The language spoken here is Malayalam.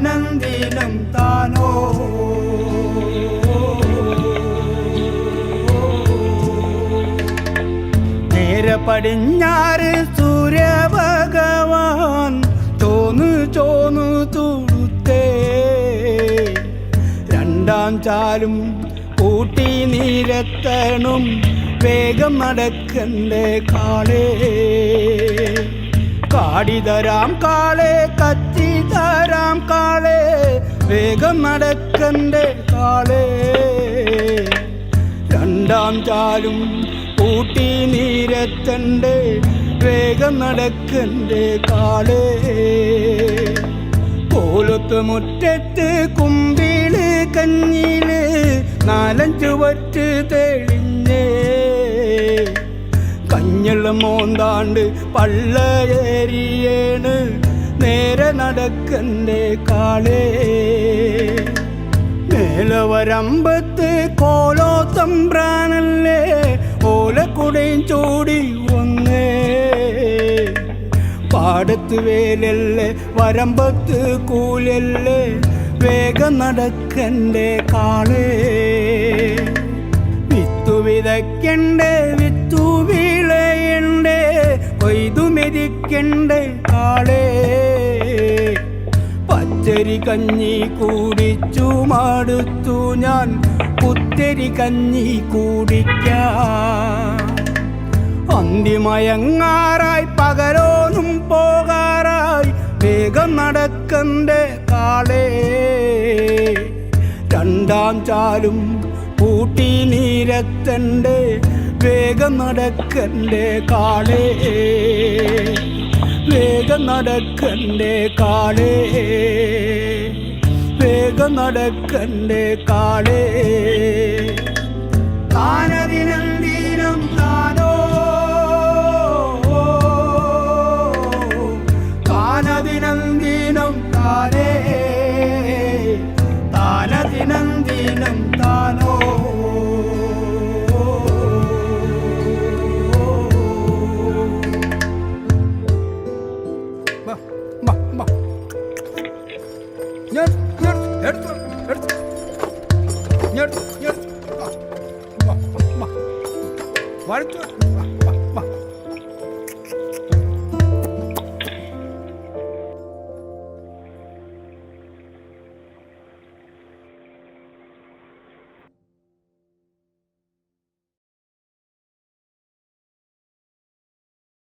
അഭിനന്ദിനും താനോ? നേരെ പടിഞ്ഞാറ് സൂര്യഭഗവാൻ ചോന്ന് ചോന്ന് തുടുത്തേ രണ്ടാം ചാലും കൂട്ടി നിരത്തണം വേഗം അടക്കണ്ടേ കാളേ. കാടിതരാം കാളെ കത്തി തരാം കാളെ വേഗം നടക്കണ്ടേ കാളെ. രണ്ടാം ചാലും കൂട്ടി നീരത്തണ്ടേ വേഗം നടക്കണ്ടേ കാളേ. കോലത്ത് മുറ്റത്ത് കുമ്പിൾ കഞ്ഞിൽ നാലഞ്ചു വറ്റ് തെളിഞ്ഞേ കഞ്ഞൾ മോന്താണ്ട് പള്ളയേരിയേണ് നേരെ നടക്കന്റെ കാളേ. മേലവരമ്പത്ത് കോലോ തമ്പ്രാനല്ലേ ഓലക്കുടയും ചൂടി വന്നേ. പാടത്ത് വേലല്ലേ വരമ്പത്ത് കൂലല്ലേ. വേഗം നടക്കണ്ടേ കാളേ. വിത്തു വിതയ്ക്കണ്ടേ പച്ചരി കഞ്ഞി കൂടിച്ചു മടുത്തു ഞാൻ. പുത്തരി കഞ്ഞി കുടിക്കാം. അന്തിമയങ്ങാറായി പകരോനും പോകാറായി വേഗം നടക്കണ്ടേ കാളേ. രണ്ടാം ചാലും കൂട്ടി നീരത്തണ്ട് വേഗം നടക്കണ്ടേ കാളേ. വേഗം നടക്കണ്ടേ കാളേ. നടക്കണ്ടേ കാളേ? താനതിനന്ദീനം താനോ താനേ. ഞാൻ, ഞാൻ, എടുത്തു, എടുത്തു. ഞാൻ, വാ, വാ, വാ. വരച്ചു.